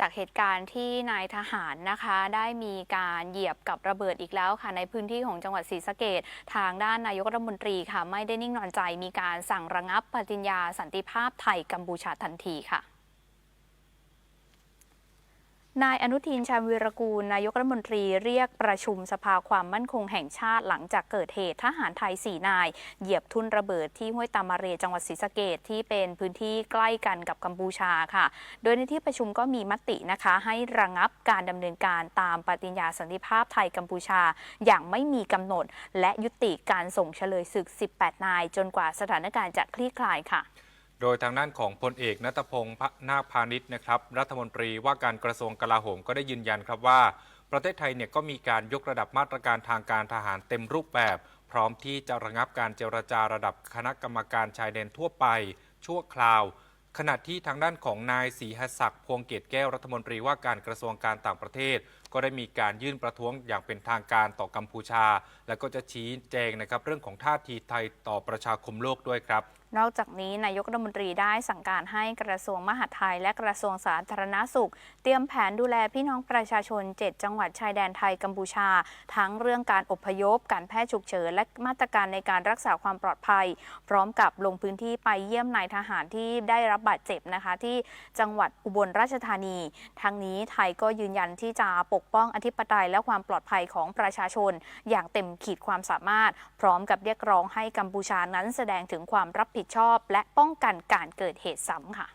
จากเหตุการณ์ที่นายทหารนะคะได้มีการเหยียบกับระเบิดอีกแล้วค่ะในพื้นที่ของจังหวัดศรีสะเกดทางด้านนายกรัฐมนตรีค่ะ ไม่ได้นิ่งนอนใจมีการสั่งระงับปฏิญญาสันติภาพไทยกัมพูชาทันทีค่ะ นายอนุทินชาญวีรกูล นายกรัฐมนตรีเรียกประชุมสภาความมั่นคงแห่งชาติหลังจากเกิดเหตุทหารไทย 4 นาย เหยียบทุ่นระเบิดที่ห้วยตามาเรจังหวัดศรีสะเกดที่เป็นพื้นที่ใกล้กันกับกัมพูชาค่ะ โดยในที่ประชุมก็มีมตินะคะ ให้ระงับการดำเนินการตามปฏิญญาสันติภาพไทยกัมพูชา อย่างไม่มีกำหนด และยุติการส่งเฉลยศึก 18 นาย จนกว่าสถานการณ์จะคลี่คลายค่ะ โดยทางด้านของพลเอกนัตพงศ์นาคพาณิชย์นะครับ รัฐมนตรีว่าการกระทรวงกลาโหมก็ได้ยืนยันครับว่า ประเทศไทยเนี่ยก็มีการยกระดับมาตรการทางการทหารเต็มรูปแบบ พร้อมที่จะระงับการเจรจาระดับคณะกรรมการชายแดนทั่วไป ชั่วคราว ขณะที่ทางด้านของนายศรีหศักดิ์พวงเกตแก้วรัฐมนตรีว่าการกระทรวงการต่างประเทศ ก็ได้มีการยื่นประท้วงอย่างเป็นทางการต่อกัมพูชา และก็จะชี้แจงนะครับเรื่องของท่าทีไทยต่อประชาคมโลกด้วยครับ นอกจากนี้นายกรัฐมนตรีได้สั่งการให้กระทรวงมหาดไทย และกระทรวงสาธารณาสุข เตรียมแผนดูแลพี่น้องประชาชน 7 จังหวัดชายแดนไทยกัมพูชา ทั้งเรื่องการอพยพ การแพทย์ฉุกเฉิน และมาตรการในการรักษาความปลอดภัย พร้อมกับลงพื้นที่ไปเยี่ยมนายทหารที่ได้รับบาดเจ็บนะคะที่จังหวัดอุบลราชธานี ทั้งนี้ไทยก็ยืนยันที่จะปกป้องอธิปไตยและความปลอดภัยของประชาชน อย่างเต็มขีดความสามารถ พร้อมกับเรียกร้องให้กัมพูชานั้นแสดงถึงความรับผิดผิดชอบ และป้องกันการเกิดเหตุซ้ำค่ะ